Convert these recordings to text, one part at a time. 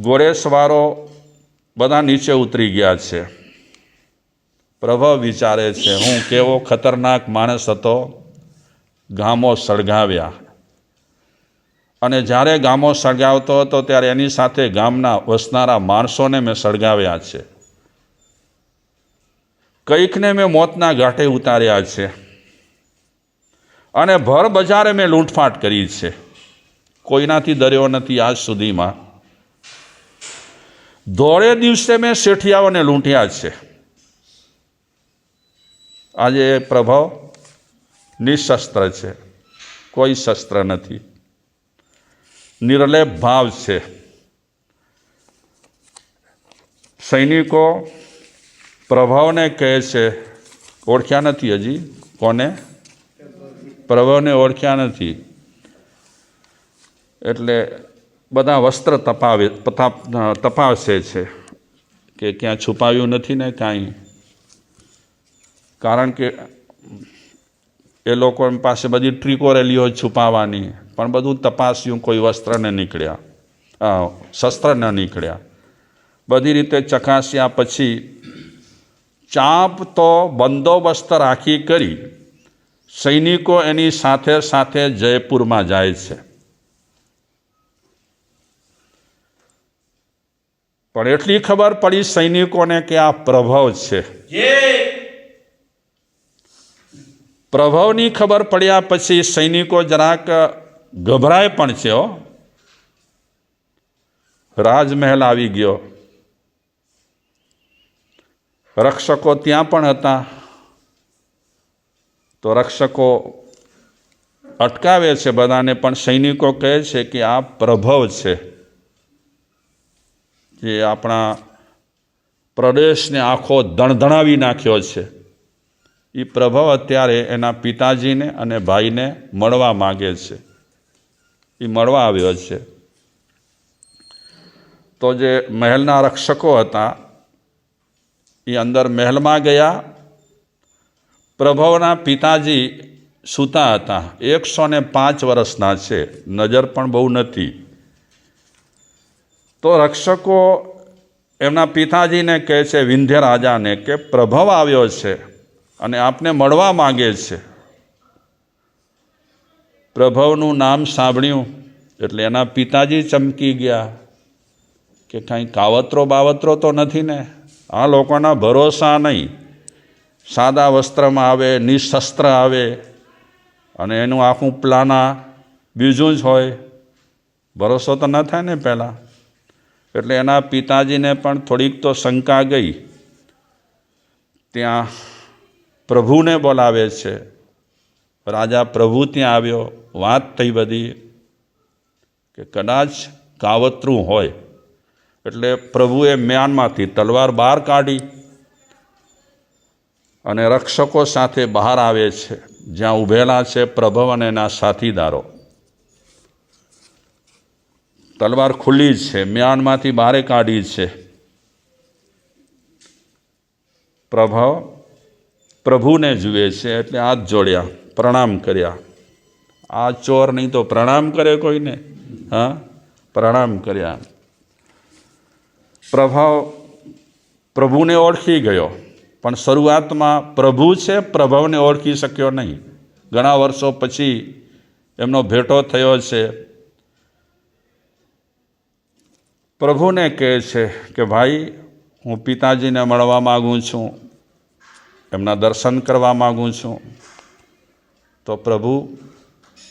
ઘોડેસવારો બધા નીચે ઉતરી ગયા છે. પ્રભવ વિચારે છે, હું કેવો ખતરનાક માણસ હતો, ગામો સળગાવ્યા. અને જ્યારે ગામો સળગાવતો હતો, ત્યારે એની સાથે ગામના વસનારા માણસોને મેં સળગાવ્યા છે. કંઈકને મેં મોતના ઘાટે ઉતાર્યા છે. અને ભર બજારે મેં લૂંટફાટ કરી છે. કોઈનાથી ડર્યો નથી આજ સુધીમાં. ધોળે દિવસે મેં શેઠિયાઓને લૂંટ્યા છે. આજે એ પ્રભાવ નિશસ્ત્ર છે. કોઈ શસ્ત્ર નથી. નિર્લેપ ભાવ છે. સૈનિકો પ્રભાવને કહે છે, ઓળખ્યા નથી હજી? કોને? પ્રભાવને ઓળખ્યા નથી. એટલે બધા વસ્ત્ર તપાવે તપાસે છે કે ક્યાં છુપાવ્યું નથી ને કાંઈ કારણ કે એ લોકો પાસે બધી ટ્રીકો રહેલી હોય છુપાવવાની પણ બધું તપાસ્યું, કોઈ વસ્ત્ર ન નીકળ્યા. શસ્ત્ર ન નીકળ્યા. બધી રીતે ચકાસ્યા પછી ચાંપ તો બંદોબસ્ત રાખી કરી, સૈનિકો એની સાથે સાથે જયપુરમાં જાય છે. પણ એટલી ખબર પડી સૈનિકોને કે આ પ્રભાવ છે. પ્રભાવની ખબર પડ્યા પછી સૈનિકો જરાક ગભરાય પણ છે હો. રાજમહેલ આવી ગયો. રક્ષકો ત્યાં પણ હતા. તો રક્ષકો અટકાવે છે બધાને પણ સૈનિકો કહે છે કે આ પ્રભવ છે. જે આપણા પ્રદેશને આખો ધણધણાવી નાખ્યો છે. એ પ્રભવ અત્યારે એના પિતાજીને અને ભાઈને મળવા માગે છે. એ મળવા આવ્યો છે. તો જે મહેલના રક્ષકો હતા એ અંદર મહેલમાં ગયા. પ્રભવના પિતાજી સૂતા હતા. એકસો ને પાંચ વર્ષના છે. નજર પણ બહુ નથી. તો રક્ષકો એમના પિતાજીને કહે છે, વિંધ્ય રાજાને કે પ્રભવ આવ્યો છે અને આપને મળવા માંગે છે. પ્રભવનું નામ સાંભળ્યું, એટલે એના પિતાજી ચમકી ગયા કે કાંઈ કાવતરો બાવતરો તો નથી ને? આ લોકોના ભરોસા નહીં. સાદા વસ્ત્રમાં આવે, નિશસ્ત્ર આવે અને એનું આખું પ્લાના બીજું જ હોય. ભરોસો તો ન થાય ને પહેલાં? એટલે એના પિતાજીને પણ થોડીક તો શંકા ગઈ. ત્યાં પ્રભુને બોલાવે છે. રાજા પ્રભુ ત્યાં આવ્યો, વાત થઈ બધી કે કદાચ કાવતરું હોય. એટલે પ્રભુએ મ્યાનમાંથી તલવાર બહાર કાઢી અને રક્ષકો સાથે બહાર આવે છે. જ્યાં ઊભેલા છે પ્રભવ અને એના સાથીદારો. તલવાર ખુલ્લી છે મ્યાનમાંથી બહારે કાઢી છે. પ્રભાવ પ્રભુને જુએ છે એટલે હાથ જોડ્યા, પ્રણામ કર્યા. આ ચોર નહીં તો પ્રણામ કરે કોઈને? હા? પ્રણામ કર્યા. પ્રભાવ પ્રભુને ઓળખી ગયો, પણ શરૂઆતમાં પ્રભુ છે, પ્રભાવને ઓળખી શક્યો નહીં. ઘણા વર્ષો પછી એમનો ભેટો થયો છે પ્રભુને કહે છે કે, ભાઈ, હું પિતાજીને મળવા માગું છું, એમના દર્શન કરવા માગું છું. તો પ્રભુ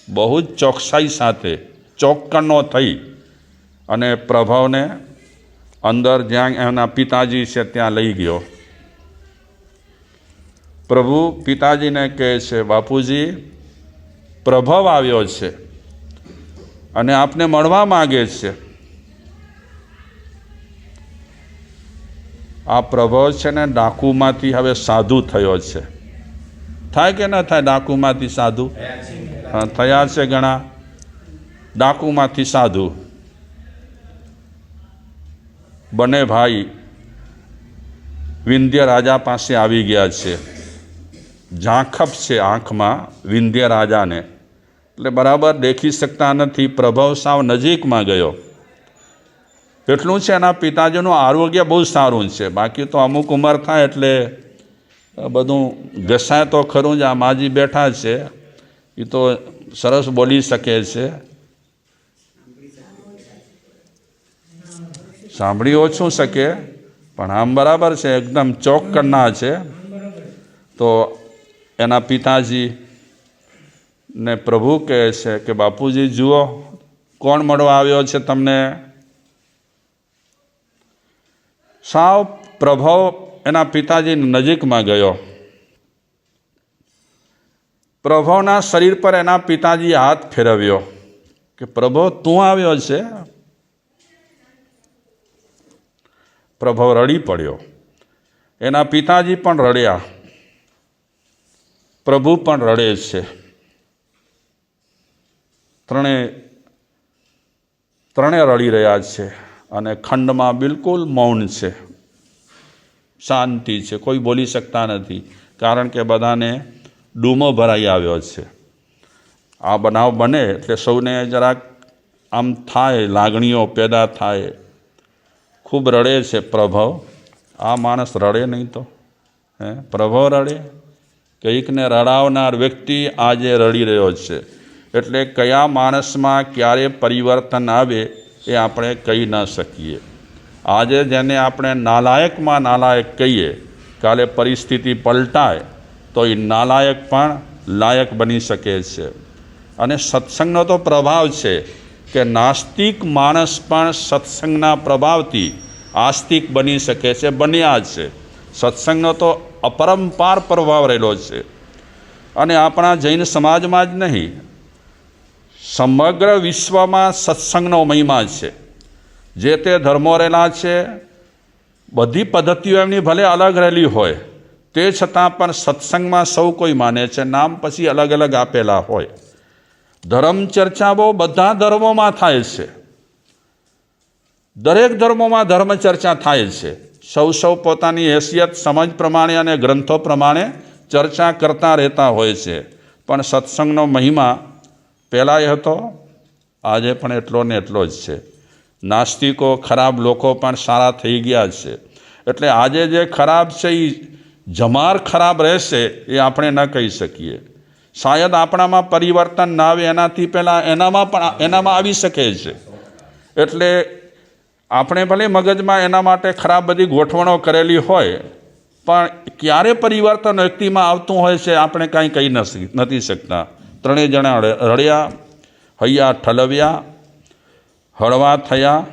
બહુ જ ચોકસાઈ સાથે, ચોક્કનો થઈ અને પ્રભાવને અંદર જ્યાં એના પિતાજી છે ત્યાં લઈ ગયો. પ્રભુ પિતાજીને કહે છે, બાપુજી, પ્રભવ આવ્યો છે અને આપને મળવા માગે છે. આ પ્રભવ છે ને ડાકુમાંથી હવે સાધુ થયો છે. થાય કે ન થાય ડાકુમાંથી સાધુ? થયા છે ઘણા. ડાકુમાંથી સાધુ. બંને ભાઈ, વિંધ્ય રાજા પાસે આવી ગયા છે. ઝાંખપ છે આંખમાં વિંધ્ય રાજાને. એટલે બરાબર દેખી શકતા નથી, પ્રભવ સાવ નજીકમાં ગયો. એટલું છે, એના પિતાજીનું આરોગ્ય બહુ સારું છે. બાકી તો અમુક ઉંમર થાય એટલે બધું ઘસાય તો ખરું જ, આ માજી બેઠા છે. એ તો સરસ બોલી શકે છે. સાંભળી ઓછું શકે, પણ આમ બરાબર છે, એકદમ ચોક કરનાર છે. તો એના પિતાજી ને પ્રભુ કહે છે કે, બાપુજી, જુઓ, કોણ મળવા આવ્યો છે તમને? સાવ પ્રભાવ એના પિતાજી નજીકમાં ગયો. પ્રભવના શરીર પર એના પિતાજી હાથ ફેરવ્યો કે પ્રભો તું આવ્યો છે? પ્રભવ રડી પડ્યો. એના પિતાજી પણ રડ્યા. પ્રભુ પણ રડે છે. ત્રણે ત્રણે રડી રહ્યા છે. અને ખંડમાં બિલકુલ મૌન છે. શાંતિ છે. કોઈ બોલી શકતા નથી. કારણ કે બધાને ડૂમો ભરાઈ આવ્યો છે. આ બનાવ બને એટલે સૌને જરાક આમ થાય, લાગણીઓ પેદા થાય. ખૂબ રડે છે પ્રભવ. આ માણસ રડે નહીં તો. હે? પ્રભવ રડે? કંઈકને રડાવનાર વ્યક્તિ આજે રડી રહ્યો છે. એટલે કયા માણસમાં ક્યારે પરિવર્તન આવે એ આપણે કહી ન શકીએ. આજે જેને આપણે નાલાયકમાં નાલાયક કહીએ, કાલે પરિસ્થિતિ પલટાય, તો એ નાલાયક પણ લાયક બની શકે છે. અને સત્સંગનો તો પ્રભાવ છે કે નાસ્તિક માણસ પણ સત્સંગના પ્રભાવથી આસ્તિક બની શકે છે, બન્યા છે. સત્સંગનો તો અપરંપાર પ્રભાવ રહેલો છે. અને આપણા જૈન સમાજમાં જ નહીં સમગ્ર વિશ્વમાં સત્સંગનો મહિમા છે. જે તે ધર્મો રહેલા છે, બધી પદ્ધતિઓ એમની ભલે અલગ રહેલી હોય, તે છતાં પણ સત્સંગમાં સૌ કોઈ માને છે, નામ પછી અલગ અલગ આપેલા હોય. ધર્મ ચર્ચા બહુ બધા ધર્મોમાં થાય છે. દરેક ધર્મોમાં ધર્મ ચર્ચા થાય છે. સૌ સૌ પોતાની હેસિયત, સમજ પ્રમાણે અને ગ્રંથો પ્રમાણે ચર્ચા કરતા રહેતા હોય છે. પણ સત્સંગનો મહિમા પહેલાંય હતો, આજે પણ એટલો ને એટલો જ છે. નાસ્તિકો, ખરાબ લોકો પણ સારા થઈ ગયા છે. એટલે આજે જે ખરાબ છે એ જમાર ખરાબ રહેશે એ આપણે ન કહી શકીએ. શાયદ આપણામાં પરિવર્તન ના આવે એનાથી પહેલાં એનામાં પણ એનામાં આવી શકે છે. એટલે આપણે ભલે મગજમાં એના માટે ખરાબ બધી ગોઠવણો કરેલી હોય, પણ ક્યારે પરિવર્તન વ્યક્તિમાં આવતું હોય છે આપણે કાંઈ કહી નથી શકતા. ત્રણેય જણા રડ્યા, હૈયા ઠલવ્યા, હળવા થયા.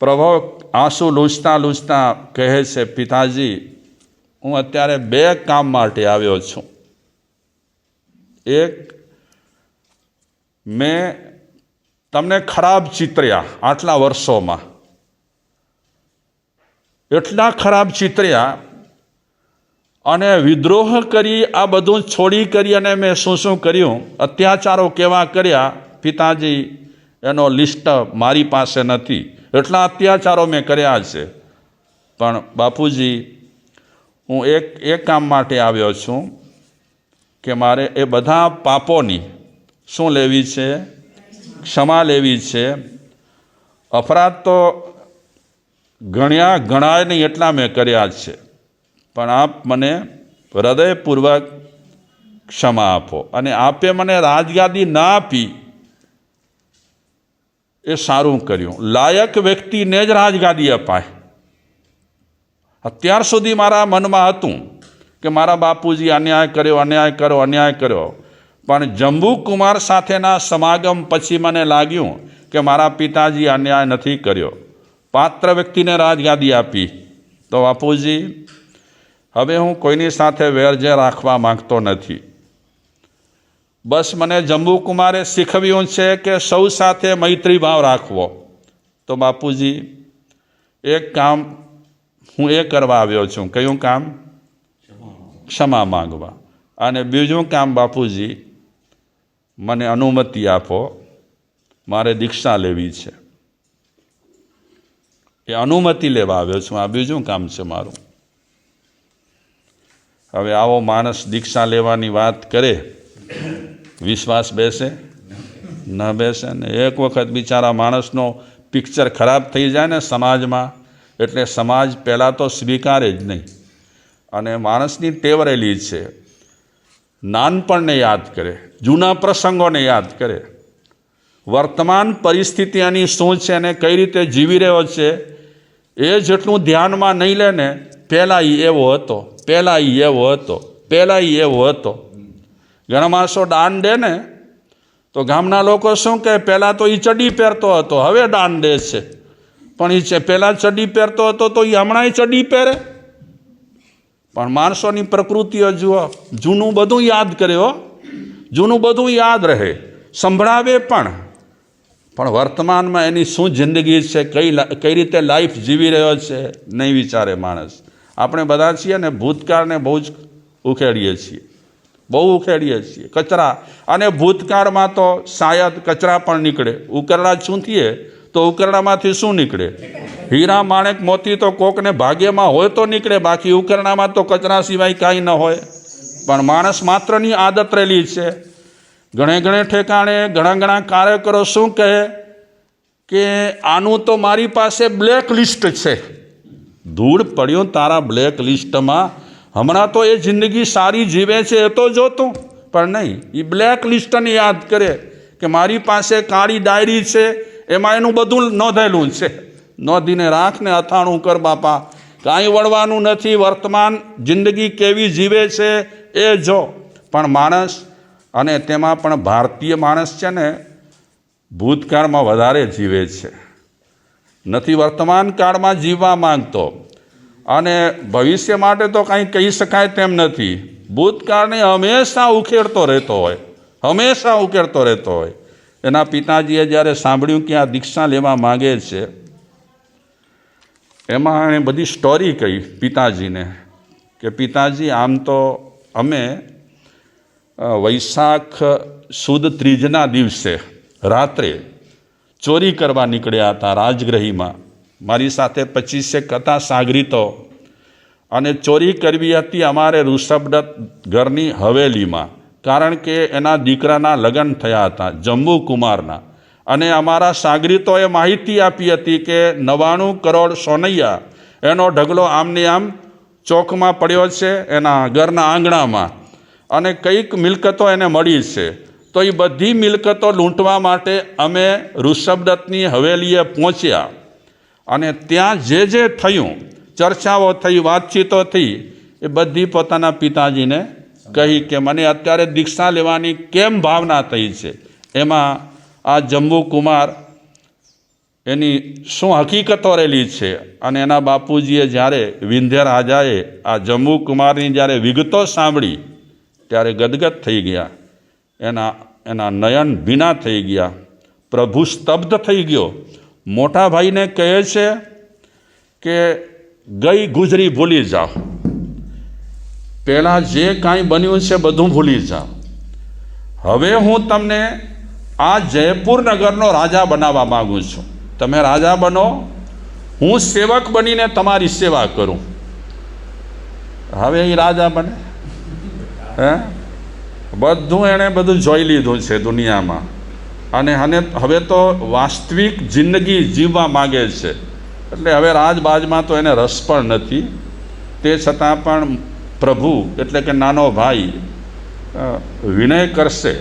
પ્રભો આંસુ લૂંચતા લૂંચતા કહે છે, પિતાજી, હું અત્યારે બે કામ માટે આવ્યો છું. એક, મેં તમને ખરાબ ચિતર્યા આટલા વર્ષોમાં. એટલા ખરાબ ચિતર્યા અને વિદ્રોહ કરી, આ બધું છોડી કરી અને મેં શું શું કર્યું? અત્યાચારો કેવા કર્યા? પિતાજી, એનો લિસ્ટ મારી પાસે નથી. એટલા અત્યાચારો મેં કર્યા છે. પણ બાપુજી, હું એક એક કામ માટે આવ્યો છું કે મારે એ બધા પાપોની શું લેવી છે? ક્ષમા લેવી છે? અપરાધ તો ગણ્યા ગણાય નહીં એટલા મેં કર્યા છે. પણ આપ મને હૃદયપૂર્વક ક્ષમા આપો અને આપે મને રાજગાદી ના આપી એ સારું કર્યું. લાયક વ્યક્તિને જ રાજગાદી અપાય. અત્યાર સુધી મારા મનમાં હતું કે મારા બાપુજી અન્યાય કર્યો અન્યાય કર્યો અન્યાય કર્યો. પણ જંબુકુમાર સાથેના સમાગમ પછી મને લાગ્યું કે મારા પિતાજી અન્યાય નથી કર્યો. પાત્ર વ્યક્તિને રાજગાદી આપી. તો બાપુજી હવે હું કોઈની સાથે વેરજે રાખવા માંગતો નથી. બસ મને જંબુકુમારે શીખવ્યું છે કે સૌ સાથે મૈત્રી ભાવ રાખવો. તો બાપુજી, એક કામ હું એ કરવા આવ્યો છું. કયું કામ? ક્ષમા માંગવા. અને બીજું કામ બાપુજી, મને અનુમતિ આપો. મારે દીક્ષા લેવી છે. એ અનુમતિ લેવા આવ્યો છું. આ બીજું કામ છે મારું. હવે આવો માણસ દીક્ષા લેવાની વાત કરે, વિશ્વાસ બેસે, ન બેસે ને એક વખત બિચારા માણસનો પિક્ચર ખરાબ થઈ જાય ને સમાજમાં, એટલે સમાજ પહેલાં તો સ્વીકારે જ નહીં. અને માણસની ટેવરેલી છે. નાનપણને યાદ કરે, જૂના પ્રસંગોને યાદ કરે. વર્તમાન પરિસ્થિતિ એની શું છે અને કઈ રીતે જીવી રહ્યો છે એ જેટલું ધ્યાનમાં નહીં લે ને, પહેલાં એ એવો હતો, પહેલાં એ એવો હતો, પહેલાં એ એવો હતો. ઘણા માણસો દાન દે ને, તો ગામના લોકો શું કહે, પહેલાં તો એ ચડી પહેરતો હતો, હવે દાન દે છે. પણ એ છે, પહેલાં ચડી પહેરતો હતો તો એ હમણાં ચડી પહેરે. પણ માણસોની પ્રકૃતિઓ જુઓ, જૂનું બધું યાદ કરે હો. જૂનું બધું યાદ રહે. સંભળાવે પણ. પણ વર્તમાનમાં એની શું જિંદગી છે, કઈ કઈ રીતે લાઈફ જીવી રહ્યો છે, નહીં વિચારે માણસ. આપણે બધા છીએ ને ભૂતકાળને બહુ જ ઉખેડીએ છીએ. બહુ ઉખેડીએ છીએ. કચરા. અને ભૂતકાળમાં તો શાયદ કચરા પણ નીકળે. ઉકરડા ચૂંટીએ તો ઉકરડામાંથી શું નીકળે? હીરા માણેક મોતી તો કોકને ભાગ્યમાં હોય તો નીકળે. બાકી ઉકરડામાં તો કચરા સિવાય કાંઈ ન હોય. પણ માણસ માત્રની આદત રહેલી છે. ઘણે ઘણે ઠેકાણે ઘણા ઘણા કાર્યકરો શું કહે કે, આનું તો મારી પાસે બ્લેક લિસ્ટ છે. ધૂળ પડ્યું તારા બ્લેક લિસ્ટમાં. હમણાં તો એ જિંદગી સારી જીવે છે, એ તો જોતું. પણ નહીં એ બ્લેક લિસ્ટને યાદ કરે કે મારી પાસે કાળી ડાયરી છે, એમાં એનું બધું નોંધેલું છે. નોંધીને રાખને અથાણું કર બાપા. કાંઈ વળવાનું નથી, વર્તમાન જિંદગી કેવી જીવે છે, એ જો. પણ માણસ અને તેમાં પણ ભારતીય માણસ છે ને ભૂતકાળમાં વધારે જીવે છે. નથી વર્તમાન કાળમાં જીવવા માંગતો. અને ભવિષ્ય માટે તો કાંઈ કહી શકાય તેમ નથી. ભૂતકાળને હંમેશા ઉખેડતો રહેતો હોય. હંમેશા ઉકેડતો રહેતો હોય. એના પિતાજીએ જ્યારે સાંભળ્યું કે આ દીક્ષા લેવા માગે છે, એમાં એણે બધી સ્ટોરી કહી પિતાજીને કે, પિતાજી, આમ તો અમે વૈશાખ સુદ ત્રીજના દિવસે રાત્રે ચોરી કરવા નીકળ્યા હતા રાજગ્રહીમાં. મારી સાથે પચીસેક હતા સાગરીતો અને ચોરી કરવી હતી અમારે ઋષભદત્ત ઘરની હવેલીમાં. કારણ કે એના દીકરાના લગ્ન થયા હતા, જમ્મુ કુમારના. અને અમારા સાગરીતોએ માહિતી આપી હતી કે નવ્વાણું કરોડ સોનૈયા એનો ઢગલો આમને આમ ચોકમાં પડ્યો છે એના ઘરના આંગણામાં. અને કંઈક મિલકતો એને મળી છે. તો એ બધી મિલકતો લૂંટવા માટે અમે ઋષભદત્તની હવેલીએ પહોંચ્યા. અને ત્યાં જે જે થયું, ચર્ચાઓ થઈ, વાતચીતો થઈ, એ બધી પોતાના પિતાજીને કહી કે મને અત્યારે દીક્ષા લેવાની કેમ ભાવના થઈ છે? એમાં આ જમ્બુ કુમાર એની શું હકીકતો રહેલી છે? અને એના બાપુજીએ જ્યારે વિંધ્ય રાજાએ આ જમ્મુ કુમારની જ્યારે વિગતો સાંભળી ત્યારે ગદગદ થઈ ગયા. એના એના નયન ભીના થઈ ગયા. પ્રભુ સ્તબ્ધ થઈ ગયો. મોટા ભાઈને કહે છે કે ગઈ ગુજરી ભૂલી જાઓ. પહેલાં જે કાંઈ બન્યું છે બધું ભૂલી જાઓ. હવે હું તમને આ જયપુર નગરનો રાજા બનાવવા માગું છું. તમે રાજા બનો, હું સેવક બનીને તમારી સેવા કરું. હવે એ રાજા બને. હે? બધું એણે બધું જોઈ લીધું છે દુનિયામાં. અને અને હવે તો વાસ્તવિક જિંદગી જીવવા માગે છે. એટલે હવે રાજબાજમાં તો એને રસ પણ નથી. તે છતાં પણ પ્રભુ એટલે કે નાનો ભાઈ વિનય કરશે.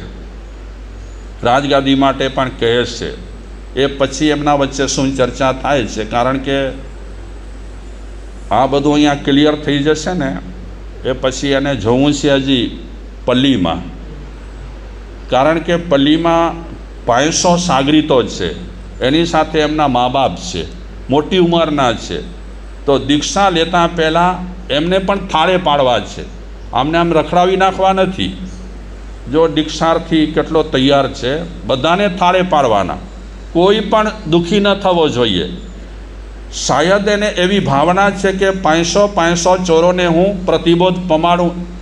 રાજગાદી માટે પણ કહે છે. એ પછી એમના વચ્ચે શું ચર્ચા થાય છે? કારણ કે આ બધું અહીંયા ક્લિયર થઈ જશે ને? એ પછી એને જવું છે હજી પલ્લીમાં. કારણ કે પલ્લીમાં પાંચસો સાગરીતો છે. એની સાથે એમના મા બાપ છે. મોટી ઉંમરના છે. તો દીક્ષા લેતા પહેલાં એમને પણ થાળે પાડવા છે. આમને આમ રખડાવી નાખવા નથી. જો દીક્ષાર્થી કેટલો તૈયાર છે, બધાને થાળે પાડવાના. કોઈ પણ દુઃખી ન થવો જોઈએ. શાયદ એને એવી ભાવના છે કે પાંચસો પાંચસો ચોરોને હું પ્રતિબોધ પમાડું.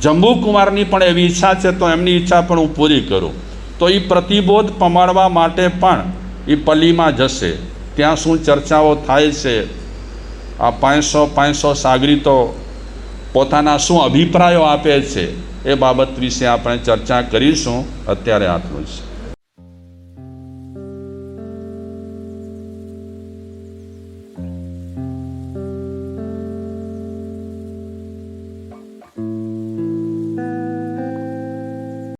જંબુકુમારની પણ એવી ઈચ્છા છે, તો એમની ઈચ્છા પણ હું પૂરી કરું. તો એ પ્રતિબોધ પમાડવા માટે પણ એ પલ્લીમાં જશે. ત્યાં શું ચર્ચાઓ થાય છે? આ પાંચસો પાંચસો સાગરીતો પોતાના શું અભિપ્રાયો આપે છે, એ બાબત વિશે આપણે ચર્ચા કરીશું. અત્યારે આટલું જ.